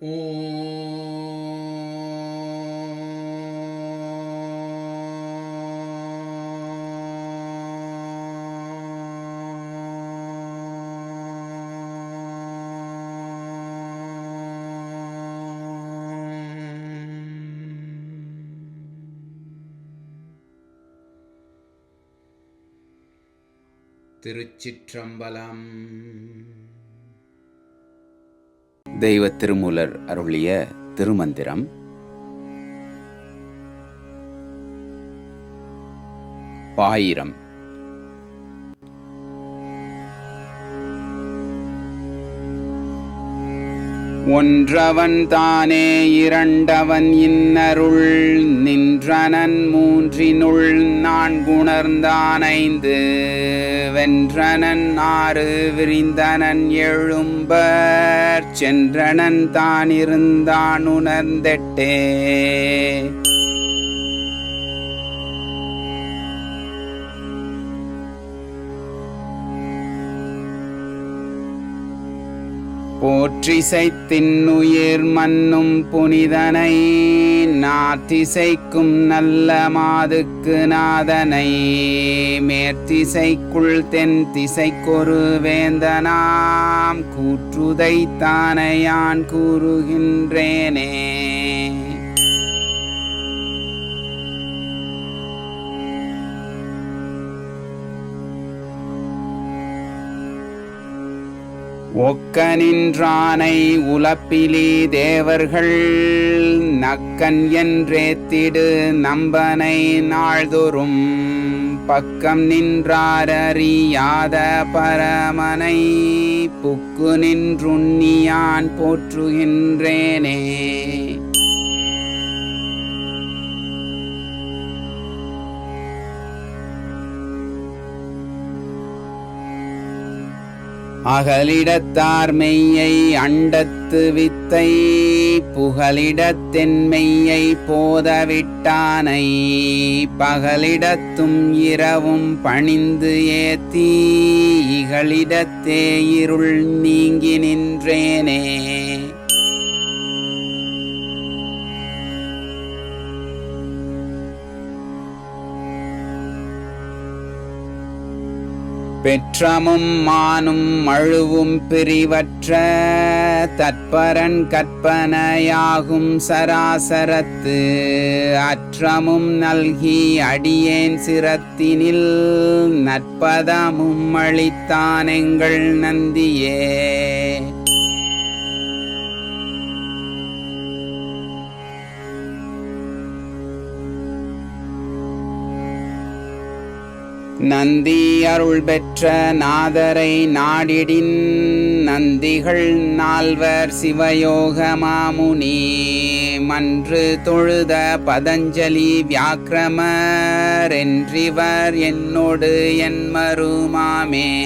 திருச்சிற்றம்பலம். தெய்வ திருமூலர் அருளிய திருமந்திரம். பாயிரம். ஒன்றவன் தானே இரண்டவன் இன்னருள் நின்றனன் மூன்றினுள் நான்குணர்ந்தானைந்து வென்றனன் ஆறு விரிந்தனன் எழும்பர் சென்றனன் தான் இருந்தான் உணர்ந்தெட்டே. போற்றிசை தின்னுயிர் மண்ணும் புனிதனை நாத்திசைக்கும் நல்ல மாதுக்கு நாதனை மேற்திசைக்குள் தென் திசைக்கொரு வேந்தனாம் கூற்றுதைத்தானையான் கூறுகின்றேனே. ஒக்க நின்றானை உலப்பிலி தேவர்கள் நக்கன் என்றேத்திடு நம்பனை நாள்தோறும். பக்கம் நின்றாரறியாத பரமனை புக்கு நின்றுண்ணியான் போற்றுகின்றேனே. அகலிடத்தார் மெய்யை அண்டத்து வித்தை புகலிடத்தென்மெய்யை போதவிட்டானை பகலிடத்தும் இரவும் பணிந்து ஏத்தி இகலிடத்தே இருள் நீங்கி நின்றேனே. பெற்றமும் மானும் மழுவும் பிரிவற்ற தற்பரன் கற்பனையாகும் சராசரத்து. அற்றமும் நல்கி அடியேன் சிரத்தினில் நற்பதமும் அளித்தான் எங்கள் நந்தியே. நந்தி அருள் பெற்ற நாதரை நாடிடின் நந்திகள் நால்வர் சிவயோக மாமுனி. மன்று தொழுத பதஞ்சலி வியாக்கிரமர் என்றிவர் என்னோடு என் மருமாமே.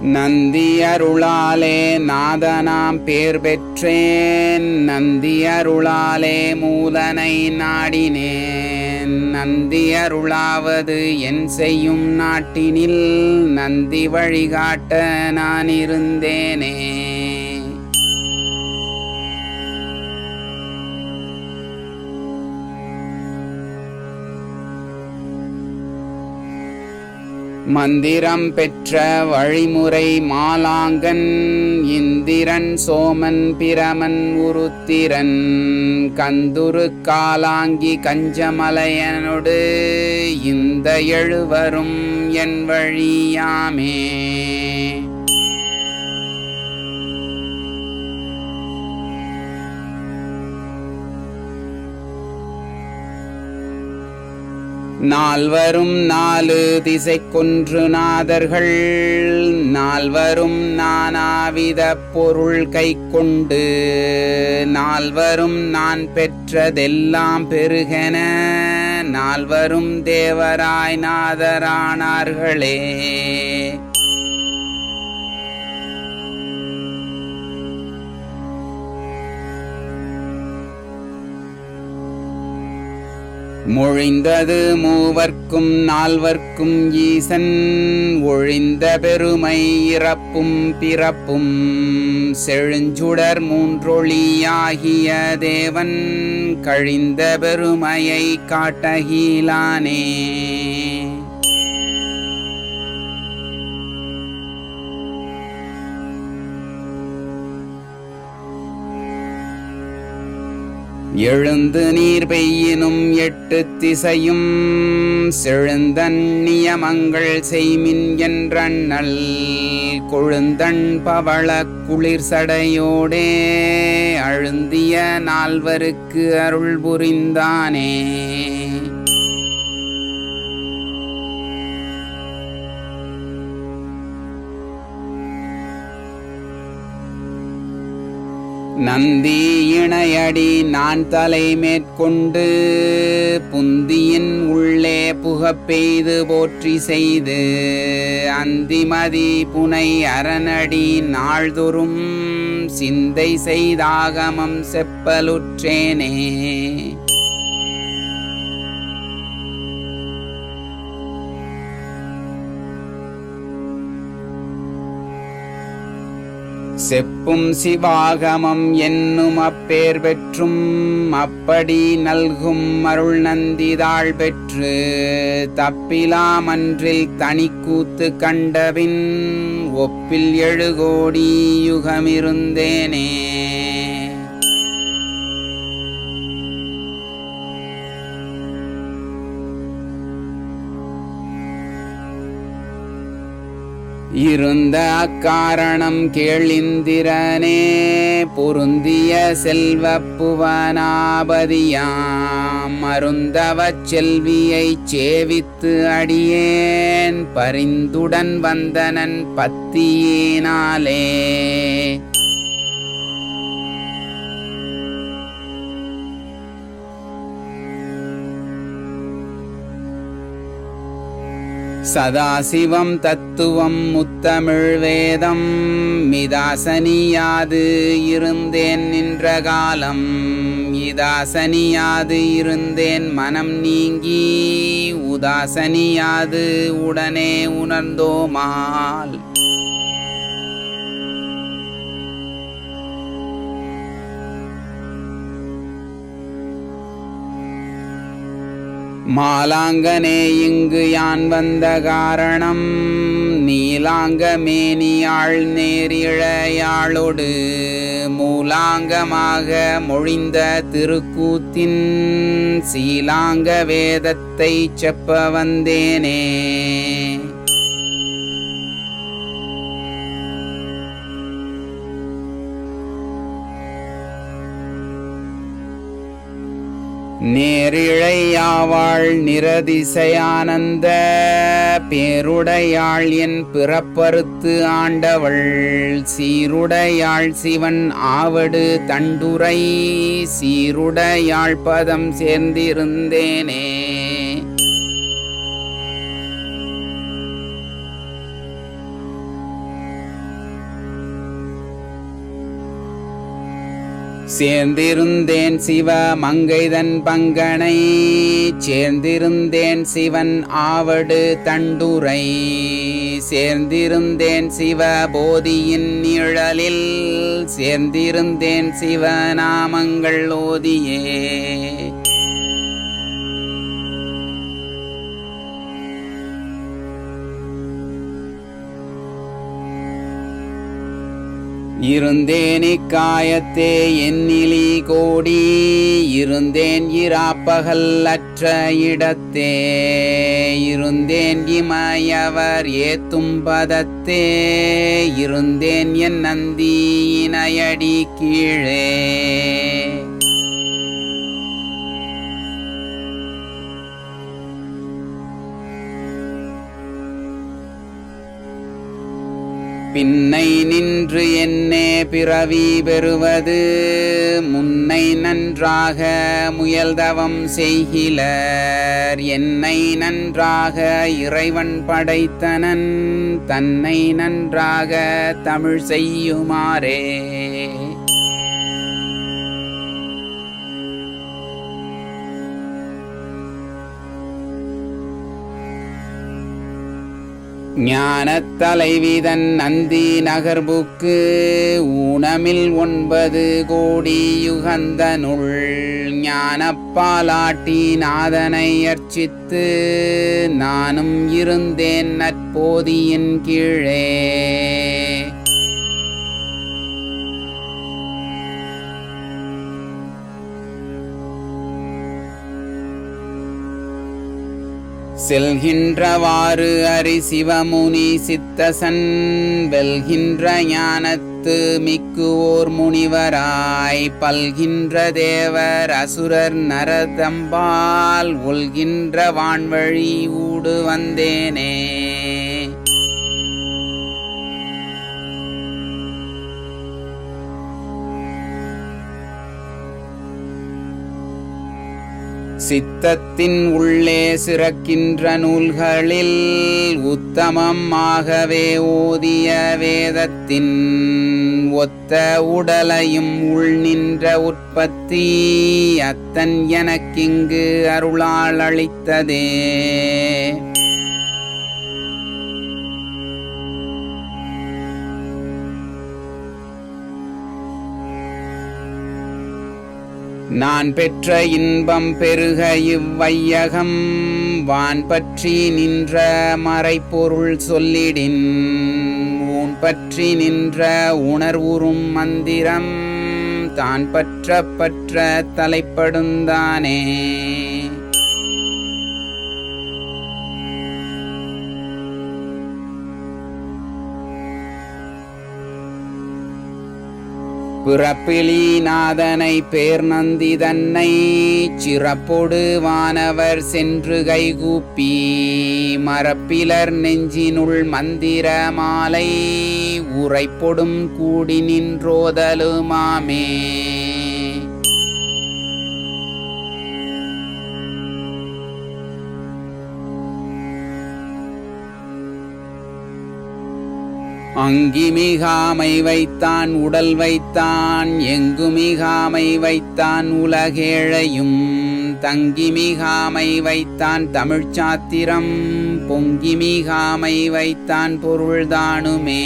நந்தி அருளாலே நாதனாம் பேர் பெற்றேன். நந்தி அருளாலே மூலனை நாடினேன். நந்தி அருளாவது என் செய்யும் நாட்டினில் நந்தி வழிகாட்ட நான் இருந்தேனே மந்திரம் பெற்ற வழிமுறை மாலாங்கன் இந்திரன் சோமன் பிரமன் உருத்திரன் கந்துரு காலாங்கி கஞ்சமலையனொடு இந்த எழுவரும் என் வழியாமே. நால்வரும் நாலு திசை கொன்று நாதர்கள் நால்வரும் நானாவித பொருள் கை கொண்டு நால்வரும் நான் பெற்றதெல்லாம் பெருகென. நால்வரும் தேவராய் நாதரானார்களே. முழிந்தது மூவர்க்கும் நால்வர்க்கும் ஈசன் ஒழிந்த பெருமை இறப்பும் பிறப்பும். செழுஞ்சுடர் மூன்றொழியாகிய தேவன் கழிந்த பெருமையை காட்டகிலானே எழுந்து நீர் பெய்யினும் எட்டு திசையும் செழுந்தன் நியமங்கள் செய்மின் என்றண்ணல் கொழுந்தன் பவள குளிர் சடையோடே அழுந்திய நால்வருக்கு அருள் புரிந்தானே. நந்தி இணையடி நான் தலை மேற்கொண்டு புந்தியின் உள்ளே புகப் பெய்து போற்றி செய்து அந்திமதி புனை அரணடி நாள்தொறும் சிந்தை செய்தாகமம் செப்பலுற்றேனே. பும் சிவாகமம் என்னும் அப்பேர் பெற்றும் அப்படி நல்கும் அருள் நந்திதாள் பெற்று தப்பிலாமன்றில் தனிக்கூத்து கண்டபின் ஒப்பில் எழுகோடி யுகமிருந்தேனே. இருந்த அக்காரணம் கேளிந்திரனே பொருந்திய செல்வ புவனாபதியாம். மருந்தவச் செல்வியைச் சேவித்து அடியேன் பரிந்துடன் வந்தனன் பத்தியினாலே. சதாசிவம் தத்துவம் முத்தமிழ் வேதம். மிதாசனியாது இருந்தேன் நின்ற காலம். இதாசனியாது இருந்தேன் மனம் நீங்கி. உதாசனியாது உடனே உணர்ந்தோமால். மாலாங்கனே இங்கு யான் வந்த காரணம்? நீலாங்க மேனியாள் நேரிழையாளோடு மூலாங்கமாக மொழிந்த திருக்கூத்தின் சீலாங்க வேதத்தை செப்ப வந்தேனே. நேரிழையாவாள் நிரதிசையானந்த பேருடையாள் என் பிறப்பறுத்து ஆண்டவள் சீருடையாள் சிவன் ஆவடு தண்டுரை சீருடையாள் பதம் சேர்ந்திருந்தேனே. சேர்ந்திருந்தேன் சிவ மங்கைதன் பங்கனை சேர்ந்திருந்தேன் சிவன் ஆவடு தண்டுரை. சேர்ந்திருந்தேன் சிவ போதியின் நிழலில் சேர்ந்திருந்தேன் சிவ நாமங்கள் ஓதியே. இருந்தேன் இக்காயத்தே எண்ணிலி கோடி இருந்தேன் இராப்பகல் அற்ற இடத்தே இருந்தேன் இமயவர் ஏத்தும் பதத்தே இருந்தேன் என் நந்தி இணையடி கீழே. பின்னை நின்று என்னே பிறவி பெறுவது. முன்னை நன்றாக முயல்தவம் செய்கிலர். என்னை நன்றாக இறைவன் படைத்தனன். தன்னை நன்றாக தமிழ் செய்யுமாறே. ஞானத் தலைவிதன் நந்தி நகர்புக்கு ஊனமில் ஒன்பது கோடி யுகந்தனுள் ஞானப்பாலாட்டி நாதனை அர்ச்சித்து நானும் இருந்தேன் நற்போதியின் கீழே. செல்கின்றவாறு அரி சிவமுனி சித்தசன் வெல்கின்ற ஞானத்து மிக்குவோர் முனிவராய் பல்கின்ற தேவர் அசுரர் நரதம்பால் ஒல்கின்ற வான்வழி ஊடு வந்தேனே. சித்தத்தின் உள்ளே சிறக்கின்ற நூல்களில் உத்தமம் ஆகவே ஓதிய வேதத்தின் ஒத்த உடலையும் உள் நின்ற உற்பத்தி அத்தன் எனக்கிங்கு அருளால் அளித்ததே நான் பெற்ற இன்பம் பெருக இவ்வையகம். வான் பற்றி நின்ற மறைப்பொருள் சொல்லிடின். ஊன் பற்றி நின்ற உணர்வுறும் மந்திரம். தான் பற்ற பற்ற தலைப்படுந்தானே. பிறப்பிலி நாதனை பேர் நந்தி தன்னை சிறப்பொடு வானவர் சென்று கைகூப்பி மரப்பிலர் நெஞ்சினுள் மந்திர மாலை உரைப்பொடும் கூடி நின்றோதலுமாமே. அங்கி மிகாமை வைத்தான் உடல் வைத்தான் எங்கு மிகாமை வைத்தான் உலகேழையும். தங்கி மிகாமை வைத்தான் தமிழ்ச்சாத்திரம் பொங்கி மிகாமை வைத்தான் பொருள்தானுமே.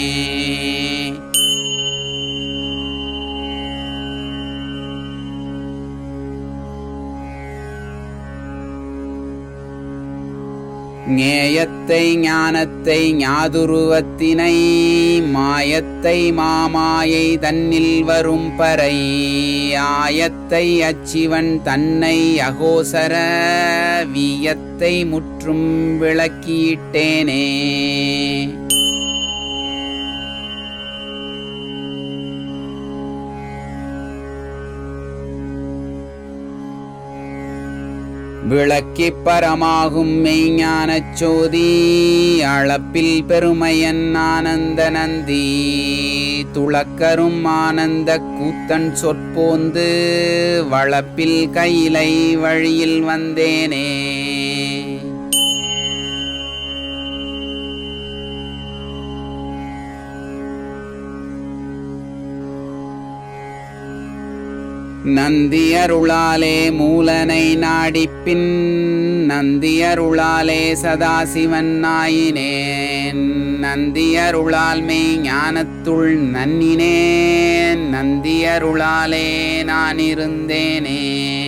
ஞேயத்தை ஞானத்தை ஞாதுருவத்தினை மாயத்தை மாமாயை தன்னில் வரும் பறை ஆயத்தை அச்சிவன் தன்னை அகோசர வியத்தை முற்றும் விளக்கியிட்டேனே. விளக்கி பரமாகும் மெய்ஞானச் சோதி அளப்பில் பெருமையன் ஆனந்த நந்தி துளக்கரும் ஆனந்த கூத்தன் சொற்போந்து வளப்பில் கையிலை வழியில் வந்தேனே. நந்தியருளாலே மூலனை நாடிப்பின் நந்தியருளாலே சதாசிவன் நாயினேன் நந்தியருளால் மெய் ஞானத்துள் நன்னினேன். நந்தியருளாலே நான் இருந்தேனே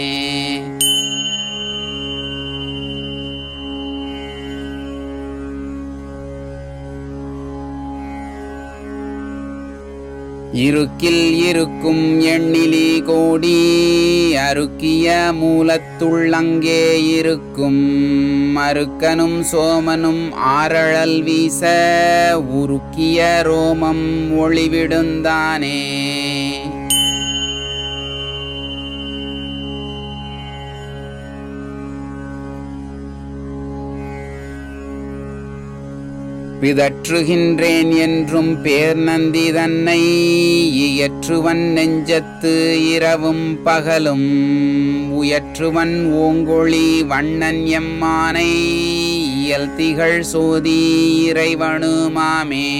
இருக்கில் இருக்கும் எண்ணிலி கோடி அருக்கிய மூலத்துள்ளங்கே இருக்கும். மறுக்கனும் சோமனும் ஆரழல் வீச உருக்கிய ரோமம் ஒளிவிடுந்தானே. பிதற்றுகின்றேன் என்றும் பேர் நந்தி தன்னை இயற்றுவன் நெஞ்சத்து இரவும் பகலும். உயற்றுவன் ஓங்கொழி வண்ணன் எம்மானை இயல் திகழ் சோதி இறைவனுமாமே.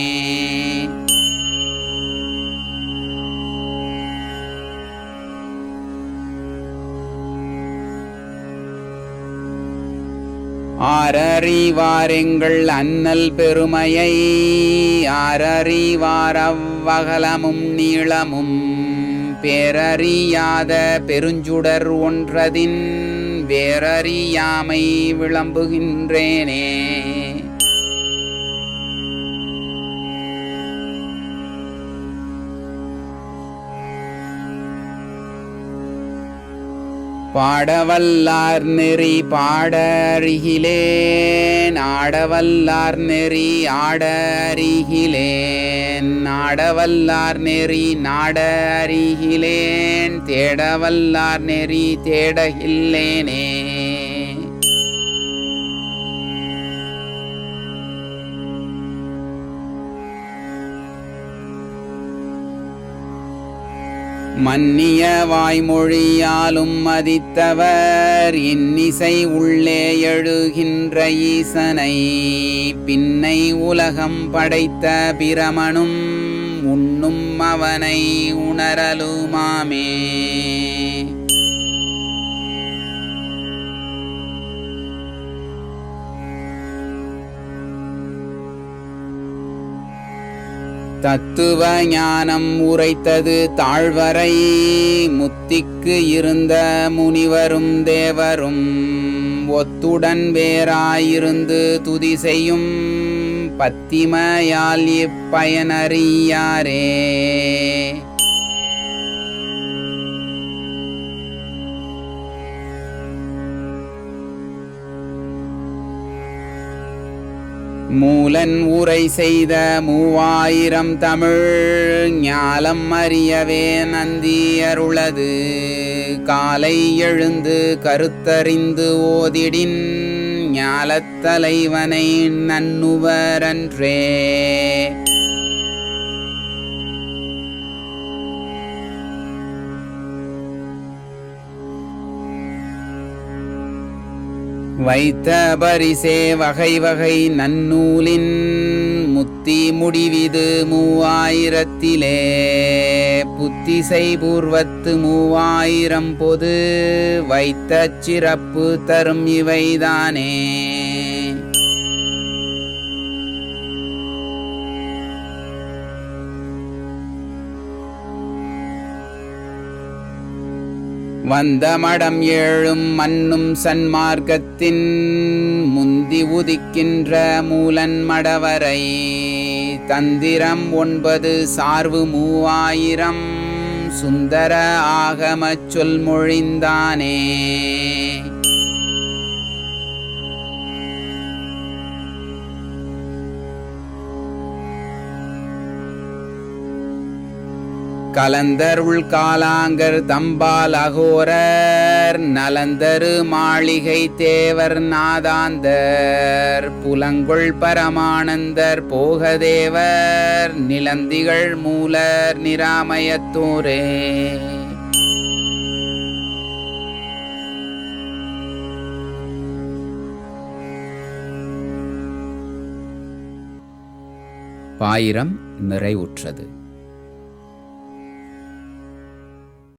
ஆரறிவாரெங்கள் அன்னல் பெருமையை ஆரறிவார் அவ்வகலமும் நீளமும் பேரறியாத பெருஞ்சுடர் ஒன்றதின் வேறறியாமை விளம்புகின்றேனே. பாடவல்லார் நெறி பாடறிகிலேன் ஆடவல்லார் நெறி ஆடறிகிலேன் நாடவல்லார் நெறி நாடறிகிலேன் தேடவல்லார் நெறி தேடகில்லேனே. மன்னிய வாய்மொழியாலும் மதித்தவர் இன்னிசை உள்ளே எழுகின்ற ஈசனை பின்னை உலகம் படைத்த பிரமனும் உண்ணும் அவனை உணரலுமாமே. தத்துவ ஞானம் உரைத்தது தாழ்வரை முத்திக்கு இருந்த முனிவரும் தேவரும். ஒத்துடன் வேறாயிருந்து துதி செய்யும் பத்திமையால் இப்பயனறியாரே. மூலன் உரை செய்த மூவாயிரம் தமிழ் ஞாலம் அறியவே நந்தி அருளது. காலை எழுந்து கருத்தறிந்து ஓதிடின் ஞாலத்தலைவனை நன்னுவரன்றே வைத்த பரிசே வகை வகை நன்னூலின் முத்தி முடிவிது மூவாயிரத்திலே. புத்திசை பூர்வத்து மூவாயிரம் பொது வைத்த சிறப்பு தரும் இவைதானே. வந்த மடம் ஏழும் மண்ணும் சன்மார்க்கத்தின் முந்தி உதிக்கின்ற மூலன் மடவரை. தந்திரம் ஒன்பது சார்வு மூவாயிரம். சுந்தர ஆகமச் சொல் மொழிந்தானே. கலந்தருள் காலாங்கர் தம்பால் அகோரர் நலந்தரு மாளிகை தேவர் நாதாந்தர் புலங்கொள் பரமானந்தர் போகதேவர் நிலந்திகள் மூலர் நிராமயத்தூரே. பாயிரம் நிறைவுற்றது.